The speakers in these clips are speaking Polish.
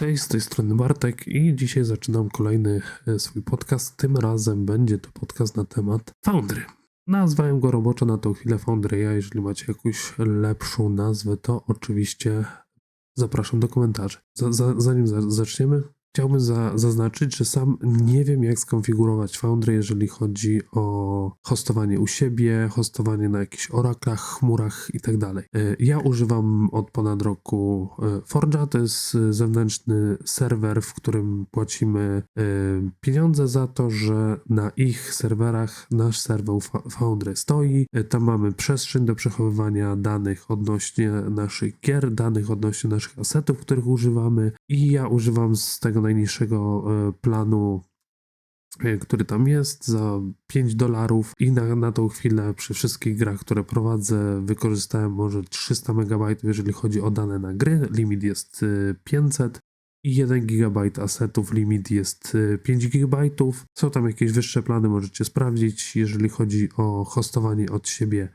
Hej, z tej strony Bartek i dzisiaj zaczynam kolejny e, swój podcast. Tym razem będzie to podcast na temat Foundry. Nazwałem go roboczo na tą chwilę Foundry. Ja, jeżeli macie jakąś lepszą nazwę, to oczywiście zapraszam do komentarzy. Za, za, zanim za, zaczniemy, chciałbym za, zaznaczyć, że sam nie wiem, jak skonfigurować Foundry, jeżeli chodzi o hostowanie u siebie, hostowanie na jakichś oraklach, chmurach i tak. E, Ja używam od ponad roku e, Forge'a, to jest e, zewnętrzny serwer, w którym płacimy pieniądze za to, że na ich serwerach nasz serwer Foundry stoi. Tam mamy przestrzeń do przechowywania danych odnośnie naszych gier, danych odnośnie naszych asetów, których używamy i ja używam z tego najniższego e, planu e, który tam jest za 5 dolarów i na, na tą chwilę przy wszystkich grach, które prowadzę wykorzystałem może 300 MB, jeżeli chodzi o dane na gry, limit jest e, 500 i 1 GB asetów, limit jest e, 5 GB. Są tam jakieś wyższe plany, możecie sprawdzić, jeżeli chodzi o hostowanie od siebie.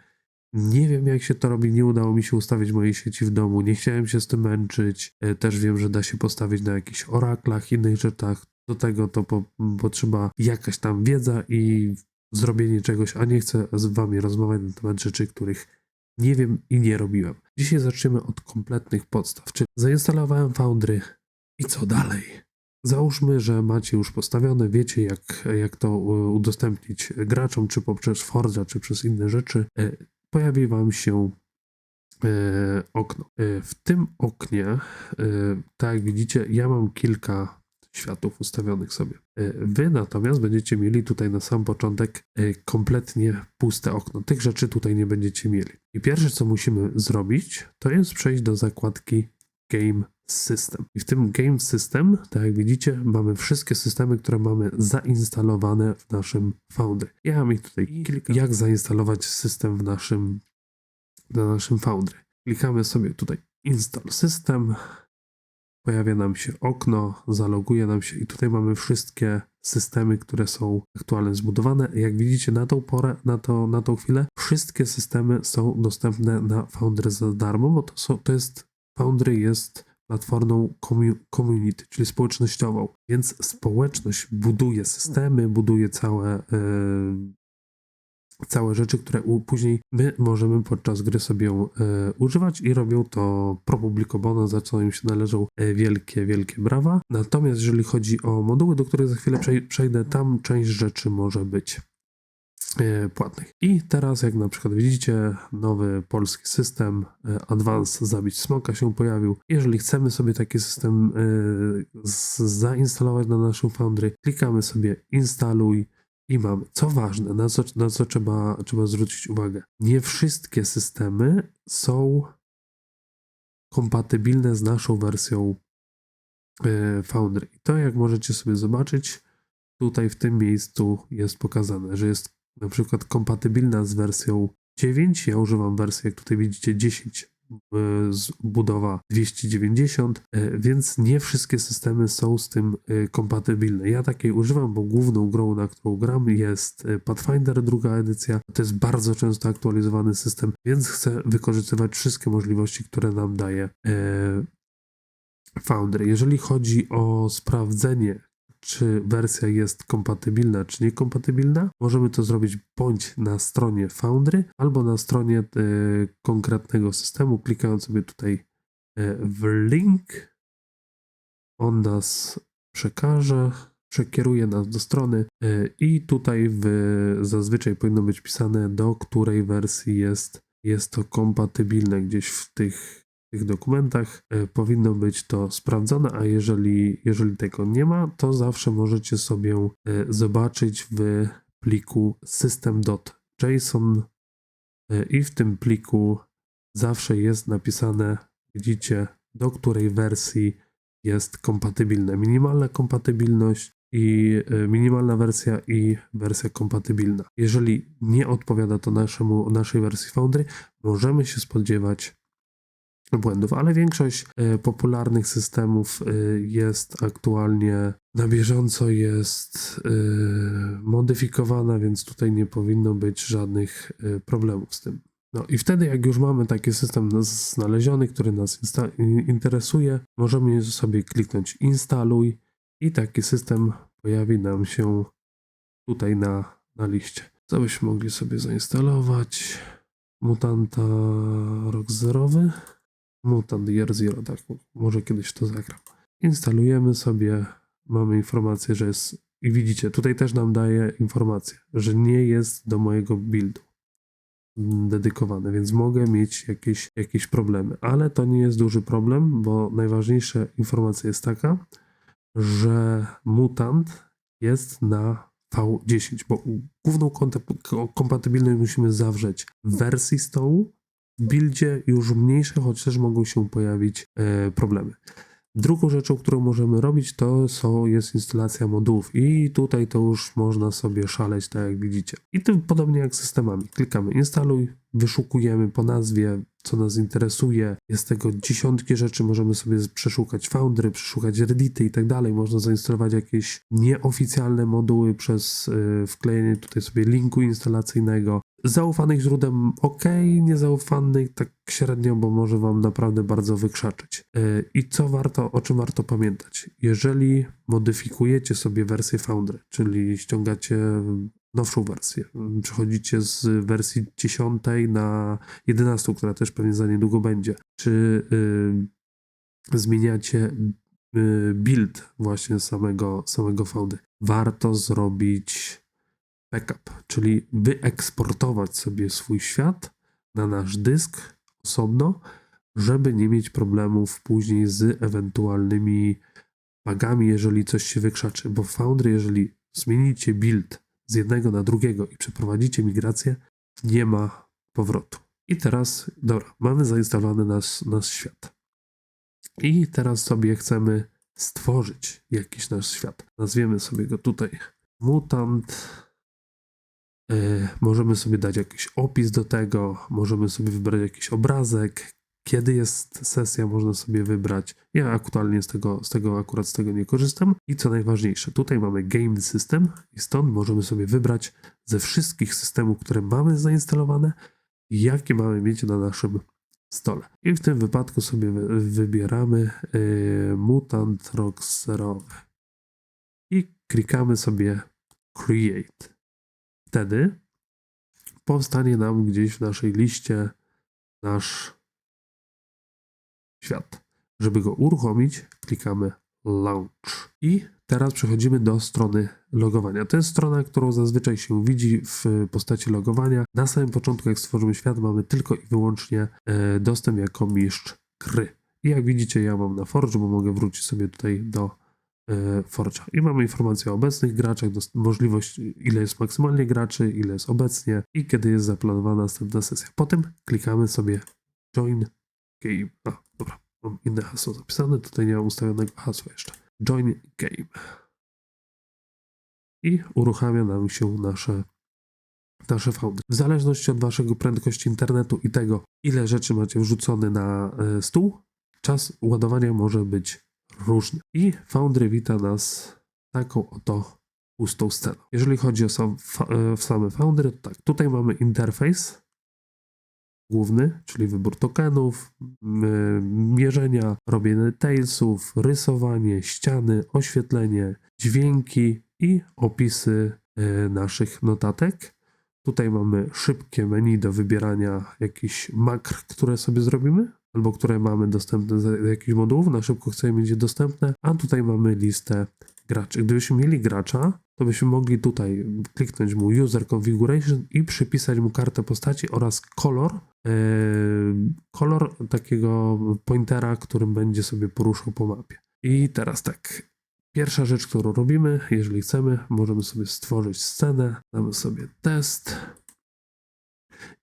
Nie wiem, jak się to robi, nie udało mi się ustawić mojej sieci w domu, nie chciałem się z tym męczyć. E, Też wiem, że da się postawić na jakichś oraklach, innych rzeczach. Do tego to po, potrzeba jakaś tam wiedza i zrobienie czegoś, a nie chcę z wami rozmawiać na temat rzeczy, których nie wiem i nie robiłem. Dzisiaj zaczniemy od kompletnych podstaw. Czy zainstalowałem Foundry i co dalej? Załóżmy, że macie już postawione, wiecie jak, jak to e, udostępnić graczom, czy poprzez Forza, czy przez inne rzeczy. Pojawi Wam się e, okno. E, w tym oknie, e, tak jak widzicie, ja mam kilka światów ustawionych sobie. Wy natomiast będziecie mieli tutaj na sam początek kompletnie puste okno. Tych rzeczy tutaj nie będziecie mieli. I pierwsze, co musimy zrobić, to jest przejść do zakładki Game System. I w tym Game System, tak jak widzicie, mamy wszystkie systemy, które mamy zainstalowane w naszym Foundry. Ja mam ich tutaj kilka. Jak zainstalować system w naszym, na naszym Foundry. Klikamy sobie tutaj Install System. Pojawia nam się okno, zaloguje nam się i tutaj mamy wszystkie systemy, które są aktualnie zbudowane. Jak widzicie na tą porę, na, to, na tą chwilę, wszystkie systemy są dostępne na Foundry za darmo, bo to, są, to jest Foundry jest platformą commu- community, czyli społecznościową, więc społeczność buduje systemy, buduje całe, e, całe rzeczy, które później my możemy podczas gry sobie e, używać i robią to pro publico bono, za co im się należą e, wielkie, wielkie brawa. Natomiast jeżeli chodzi o moduły, do których za chwilę przej- przejdę, tam część rzeczy może być płatnych. I teraz, jak na przykład widzicie, nowy polski system e, Advance Zabić Smoka się pojawił. Jeżeli chcemy sobie taki system e, zainstalować na naszym Foundry, klikamy sobie instaluj i mamy. Co ważne, na co, na co trzeba, trzeba zwrócić uwagę. Nie wszystkie systemy są kompatybilne z naszą wersją e, Foundry. I to, jak możecie sobie zobaczyć, tutaj w tym miejscu jest pokazane, że jest na przykład kompatybilna z wersją 9. Ja używam wersji, jak tutaj widzicie, 10 e, z budowa 290, e, więc nie wszystkie systemy są z tym e, kompatybilne. Ja takiej używam, bo główną grą, na którą gram jest Pathfinder, druga edycja. To jest bardzo często aktualizowany system, więc chcę wykorzystywać wszystkie możliwości, które nam daje Foundry. Jeżeli chodzi o sprawdzenie, czy wersja jest kompatybilna, czy niekompatybilna, możemy to zrobić bądź na stronie Foundry, albo na stronie e, konkretnego systemu, klikając sobie tutaj e, w link. On nas przekaże, przekieruje nas do strony e, i tutaj w, zazwyczaj powinno być pisane, do której wersji jest, jest to kompatybilne gdzieś w tych tych dokumentach e, powinno być to sprawdzone, a jeżeli, jeżeli tego nie ma, to zawsze możecie sobie e, zobaczyć w pliku system.json e, i w tym pliku zawsze jest napisane, widzicie, do której wersji jest kompatybilne. Minimalna kompatybilność i minimalna wersja i wersja kompatybilna. Jeżeli nie odpowiada to naszemu, naszej wersji Foundry, możemy się spodziewać błędów, ale większość e, popularnych systemów e, jest aktualnie na bieżąco jest e, modyfikowana, więc tutaj nie powinno być żadnych problemów z tym. No i wtedy, jak już mamy taki system znaleziony, który nas interesuje, możemy sobie kliknąć instaluj i taki system pojawi nam się tutaj na, na liście. Co byśmy mogli sobie zainstalować? Mutanta rok zerowy. Mutant Year Zero, tak, może kiedyś to zagram. Instalujemy sobie, mamy informację, że jest, i widzicie, tutaj też nam daje informację, że nie jest do mojego buildu dedykowane, więc mogę mieć jakieś, jakieś problemy, ale to nie jest duży problem, bo najważniejsza informacja jest taka, że mutant jest na V10, bo główną kompatybilność musimy zawrzeć w wersji stołu, buildzie już mniejsze, choć też mogą się pojawić e, problemy. Drugą rzeczą, którą możemy robić, to są, jest instalacja modułów i tutaj to już można sobie szaleć, tak jak widzicie. I to podobnie jak z systemami. Klikamy instaluj, wyszukujemy po nazwie, co nas interesuje. Jest tego dziesiątki rzeczy, możemy sobie przeszukać Foundry, przeszukać Reddity i tak dalej. Można zainstalować jakieś nieoficjalne moduły przez y, wklejenie tutaj sobie linku instalacyjnego. Zaufanych źródeł ok, niezaufanych tak średnio, bo może wam naprawdę bardzo wykrzaczyć. Yy, I co warto, o czym warto pamiętać? Jeżeli modyfikujecie sobie wersję Foundry, czyli ściągacie nowszą wersję, przechodzicie z wersji 10 na 11, która też pewnie za niedługo będzie, czy yy, zmieniacie yy, build właśnie samego, samego Foundry, warto zrobić backup, czyli wyeksportować sobie swój świat na nasz dysk osobno, żeby nie mieć problemów później z ewentualnymi bugami, jeżeli coś się wykrzaczy. Bo Foundry, jeżeli zmienicie build z jednego na drugiego i przeprowadzicie migrację, nie ma powrotu. I teraz, dobra, mamy zainstalowany nasz, nasz świat. I teraz sobie chcemy stworzyć jakiś nasz świat. Nazwiemy sobie go tutaj mutant. E, Możemy sobie dać jakiś opis do tego, możemy sobie wybrać jakiś obrazek. Kiedy jest sesja, można sobie wybrać. Ja aktualnie z tego, z tego akurat z tego nie korzystam. I co najważniejsze, tutaj mamy Game System i stąd możemy sobie wybrać ze wszystkich systemów, które mamy zainstalowane, jakie mamy mieć na naszym stole. I w tym wypadku sobie wy- wybieramy e, Mutant Rock Zerowy. I klikamy sobie Create wtedy powstanie nam gdzieś w naszej liście nasz świat. Żeby go uruchomić, klikamy Launch. I teraz przechodzimy do strony logowania. To jest strona, którą zazwyczaj się widzi w postaci logowania. Na samym początku, jak stworzymy świat, mamy tylko i wyłącznie e, dostęp jako mistrz gry. I jak widzicie, ja mam na Forge, bo mogę wrócić sobie tutaj do e, Forge'a. I mamy informację o obecnych graczach, możliwość ile jest maksymalnie graczy, ile jest obecnie i kiedy jest zaplanowana następna sesja. Potem klikamy sobie Join Game. A, dobra, mam inne hasło zapisane, tutaj nie mam ustawionego hasła jeszcze. Join Game. I uruchamia nam się nasze nasze fałdy. W zależności od waszego prędkości internetu i tego, ile rzeczy macie wrzucone na e, stół, czas ładowania może być różny. I Foundry wita nas taką oto pustą sceną. Jeżeli chodzi o sam, e, same Foundry, to tak, tutaj mamy interfejs główny, czyli wybór tokenów, m, mierzenia, robienie tailsów, rysowanie, ściany, oświetlenie, dźwięki i opisy e, naszych notatek. Tutaj mamy szybkie menu do wybierania jakichś makr, które sobie zrobimy, albo które mamy dostępne z jakichś modułów, na szybko chcemy mieć je dostępne, a tutaj mamy listę graczy. Gdybyśmy mieli gracza, to byśmy mogli tutaj kliknąć mu User Configuration i przypisać mu kartę postaci oraz kolor, e, kolor takiego pointera, którym będzie sobie poruszał po mapie. I teraz tak, Pierwsza rzecz, którą robimy, jeżeli chcemy, możemy sobie stworzyć scenę, damy sobie test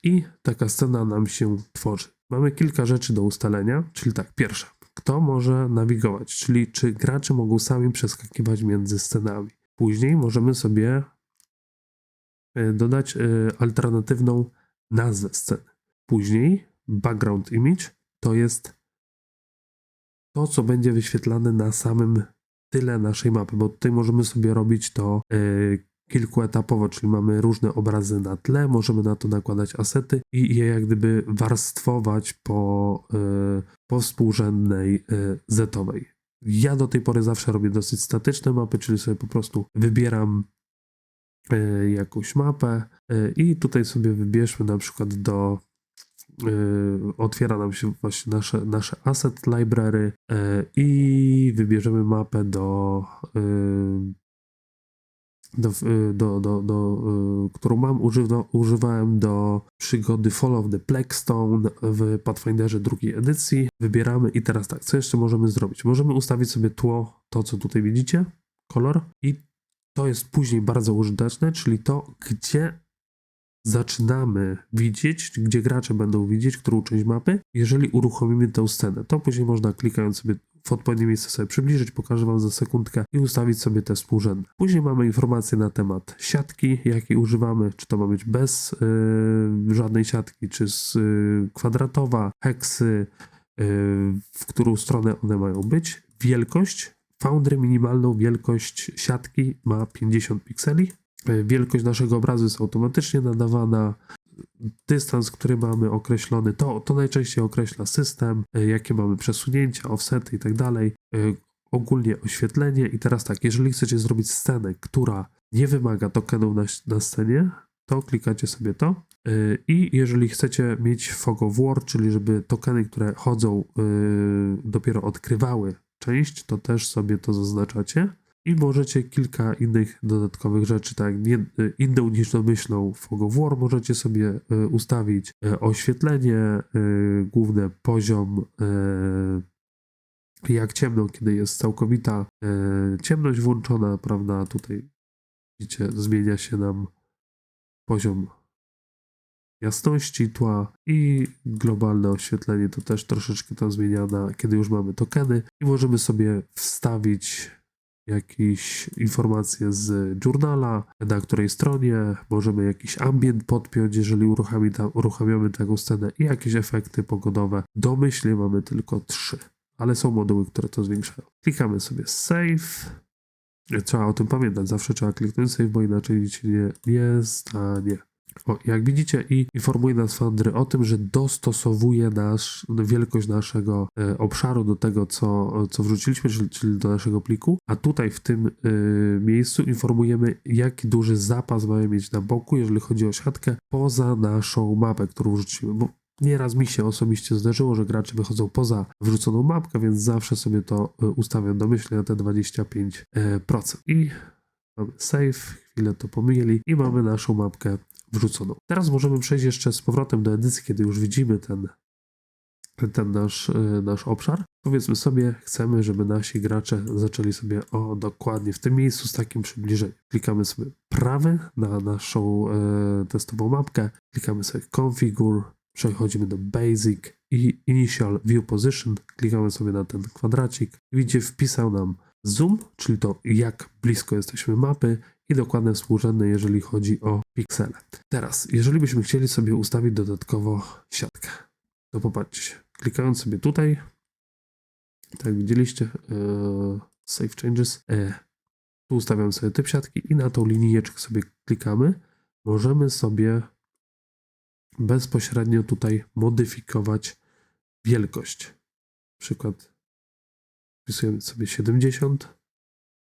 i taka scena nam się tworzy. Mamy kilka rzeczy do ustalenia, czyli tak, pierwsza, kto może nawigować, czyli czy gracze mogą sami przeskakiwać między scenami. Później możemy sobie e, dodać e, alternatywną nazwę sceny. Później background image to jest to, co będzie wyświetlane na samym tyle naszej mapy, bo tutaj możemy sobie robić to e, kilkuetapowo, czyli mamy różne obrazy na tle, możemy na to nakładać asety i je jak gdyby warstwować po, y, po współrzędnej y, zetowej. Ja do tej pory zawsze robię dosyć statyczne mapy, czyli sobie po prostu wybieram y, jakąś mapę i tutaj sobie wybierzmy na przykład do otwiera nam się właśnie nasze, nasze asset library i wybierzemy mapę do, do, y, do, do, do y, którą mam, używa, używałem do przygody Fall of the Plague Stone w Pathfinderze drugiej edycji. Wybieramy i teraz tak, co jeszcze możemy zrobić? Możemy ustawić sobie tło, to co tutaj widzicie, kolor i to jest później bardzo użyteczne, czyli to, gdzie zaczynamy widzieć, gdzie gracze będą widzieć, którą część mapy, jeżeli uruchomimy tę scenę. To później można klikając sobie w odpowiednie miejsce sobie przybliżyć, pokażę Wam za sekundkę i ustawić sobie te współrzędne. Później mamy informacje na temat siatki, jakiej używamy, czy to ma być bez yy, żadnej siatki, czy z, yy, kwadratowa, heksy, yy, w którą stronę one mają być, wielkość, Foundry minimalną wielkość siatki ma 50 pikseli, Wielkość naszego obrazu jest automatycznie nadawana. Dystans, który mamy określony, to, to najczęściej określa system, e, jakie mamy przesunięcia, offsety i tak dalej. E, Ogólnie oświetlenie. I teraz tak, jeżeli chcecie zrobić scenę, która nie wymaga tokenów na, na scenie, to klikacie sobie to. E, I jeżeli chcecie mieć fog of war, czyli żeby tokeny, które chodzą, dopiero odkrywały część, to też sobie to zaznaczacie. I możecie kilka innych dodatkowych rzeczy, tak nie, inną niż domyślną Fog of War, możecie sobie e, ustawić e, oświetlenie e, główne, poziom, e, jak ciemno, kiedy jest całkowita e, ciemność włączona, prawda, tutaj widzicie, zmienia się nam poziom jasności tła i globalne oświetlenie to też troszeczkę to zmienia na, kiedy już mamy tokeny i możemy sobie wstawić jakieś informacje z journala, na której stronie, możemy jakiś ambient podpiąć, jeżeli uruchami ta, uruchamiamy taką scenę i jakieś efekty pogodowe. Domyślnie mamy tylko trzy, ale są moduły, które to zwiększają. Klikamy sobie save. Trzeba o tym pamiętać, zawsze trzeba kliknąć save, bo inaczej nic się nie, nie stanie. O, jak widzicie, i informuje nas Foundry o tym, że dostosowuje nasz, wielkość naszego e, obszaru do tego, co, co wrzuciliśmy, czyli, czyli do naszego pliku. A tutaj w tym e, miejscu informujemy, jaki duży zapas mamy mieć na boku, jeżeli chodzi o siatkę, poza naszą mapę, którą wrzucimy. Bo Nieraz mi się osobiście zdarzyło, że gracze wychodzą poza wrzuconą mapkę, więc zawsze sobie to e, ustawiam domyślnie na te 25%. E, procent. I mamy save, chwilę to pomyli i mamy naszą mapkę Teraz możemy przejść jeszcze z powrotem do edycji, kiedy już widzimy ten, ten nasz, e, nasz obszar. Powiedzmy sobie, chcemy, żeby nasi gracze zaczęli sobie o dokładnie w tym miejscu z takim przybliżeniem. Klikamy sobie prawy na naszą e, testową mapkę, klikamy sobie configure, przechodzimy do basic i initial view position, klikamy sobie na ten kwadracik. Widzicie, wpisał nam zoom, czyli to jak blisko jesteśmy mapy i dokładne współrzędne, jeżeli chodzi o piksele. Teraz, jeżeli byśmy chcieli sobie ustawić dodatkowo siatkę, to popatrzcie, klikając sobie tutaj, tak widzieliście, e, Save Changes, e, tu ustawiam sobie typ siatki i na tą linijeczkę sobie klikamy. Możemy sobie bezpośrednio tutaj modyfikować wielkość. Przykład wpisujemy sobie 70,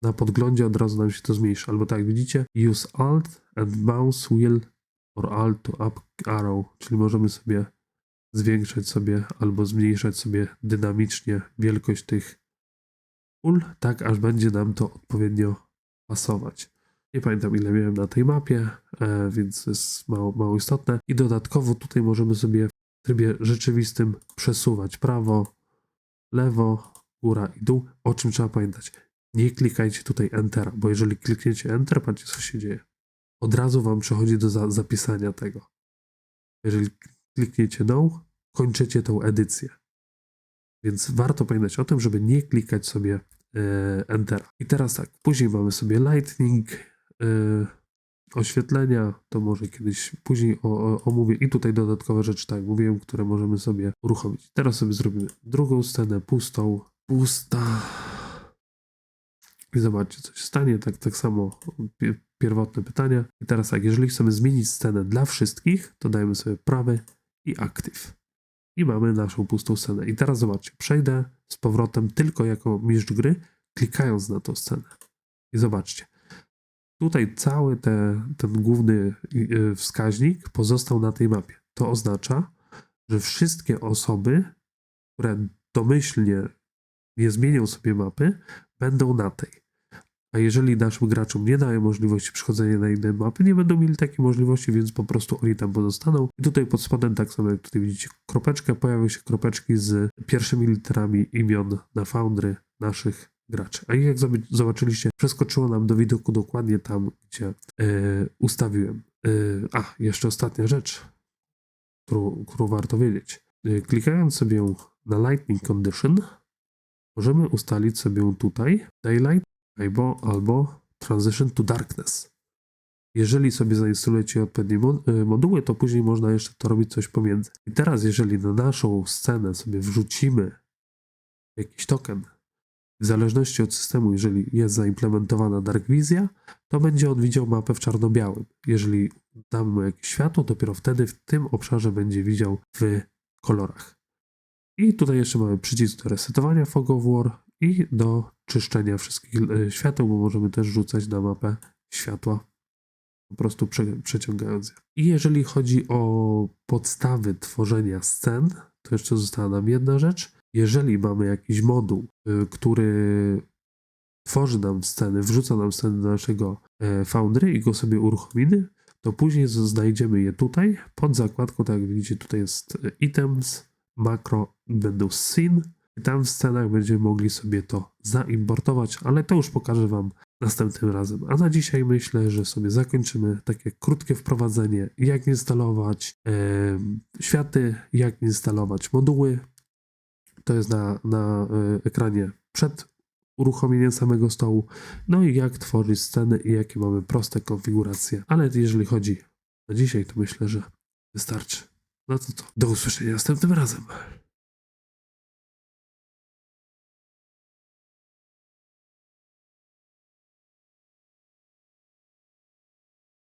na podglądzie od razu nam się to zmniejszy. Albo tak, widzicie, use alt and mouse wheel or alt to up arrow, czyli możemy sobie zwiększać sobie albo zmniejszać sobie dynamicznie wielkość tych pól, tak aż będzie nam to odpowiednio pasować. Nie pamiętam ile miałem na tej mapie, e, więc jest mało, mało istotne. I dodatkowo tutaj możemy sobie w trybie rzeczywistym przesuwać prawo, lewo, góra i dół. O czym trzeba pamiętać? Nie klikajcie tutaj Entera, bo jeżeli klikniecie Enter, patrzcie co się dzieje. Od razu wam przechodzi do za zapisania tego. Jeżeli klikniecie No, kończycie tą edycję. Więc warto pamiętać o tym, żeby nie klikać sobie e, Entera. I teraz tak, później mamy sobie Lightning, e, oświetlenia, to może kiedyś później o, o, omówię i tutaj dodatkowe rzeczy, tak jak mówiłem, które możemy sobie uruchomić. Teraz sobie zrobimy drugą scenę, pustą, pusta. I zobaczcie, co się stanie. Tak, tak samo pierwotne pytania. I teraz tak, jeżeli chcemy zmienić scenę dla wszystkich, to dajemy sobie prawy i active. I mamy naszą pustą scenę. I teraz zobaczcie, przejdę z powrotem tylko jako mistrz gry, klikając na tą scenę. I zobaczcie, tutaj cały te, ten główny y, wskaźnik pozostał na tej mapie. To oznacza, że wszystkie osoby, które domyślnie nie zmienią sobie mapy, będą na tej. A jeżeli naszym graczom nie daje możliwości przechodzenia na inne mapy, nie będą mieli takiej możliwości, więc po prostu oni tam pozostaną. I tutaj pod spodem, tak samo jak tutaj widzicie kropeczkę, pojawią się kropeczki z pierwszymi literami imion na foundry naszych graczy. A jak zob- zobaczyliście, przeskoczyło nam do widoku dokładnie tam, gdzie e, ustawiłem. E, a, jeszcze ostatnia rzecz, którą, którą warto wiedzieć. E, klikając sobie na Lightning Condition, możemy ustalić sobie tutaj Daylight albo, albo Transition to Darkness. Jeżeli sobie zainstalujecie odpowiednie y, moduły, to później można jeszcze to robić coś pomiędzy. I teraz, jeżeli na naszą scenę sobie wrzucimy jakiś token, w zależności od systemu, jeżeli jest zaimplementowana Dark Vision, to będzie on widział mapę w czarno-białym. Jeżeli damy mu jakieś światło, dopiero wtedy w tym obszarze będzie widział w kolorach. I tutaj jeszcze mamy przycisk do resetowania Fog of War i do czyszczenia wszystkich e, świateł, bo możemy też rzucać na mapę światła, po prostu prze, przeciągając je. I jeżeli chodzi o podstawy tworzenia scen, to jeszcze została nam jedna rzecz. Jeżeli mamy jakiś moduł, y, który tworzy nam sceny, wrzuca nam sceny do naszego e, Foundry i go sobie uruchomimy, to później znajdziemy je tutaj pod zakładką, tak jak widzicie, tutaj jest e, items, makro będą scene. I tam w scenach będziemy mogli sobie to zaimportować, ale to już pokażę Wam następnym razem. A na dzisiaj myślę, że sobie zakończymy takie krótkie wprowadzenie, jak instalować em, światy, jak instalować moduły. To jest na, na e, ekranie przed uruchomieniem samego stołu. No i jak tworzyć sceny i jakie mamy proste konfiguracje. Ale jeżeli chodzi na dzisiaj, to myślę, że wystarczy. No to co? Do usłyszenia następnym razem.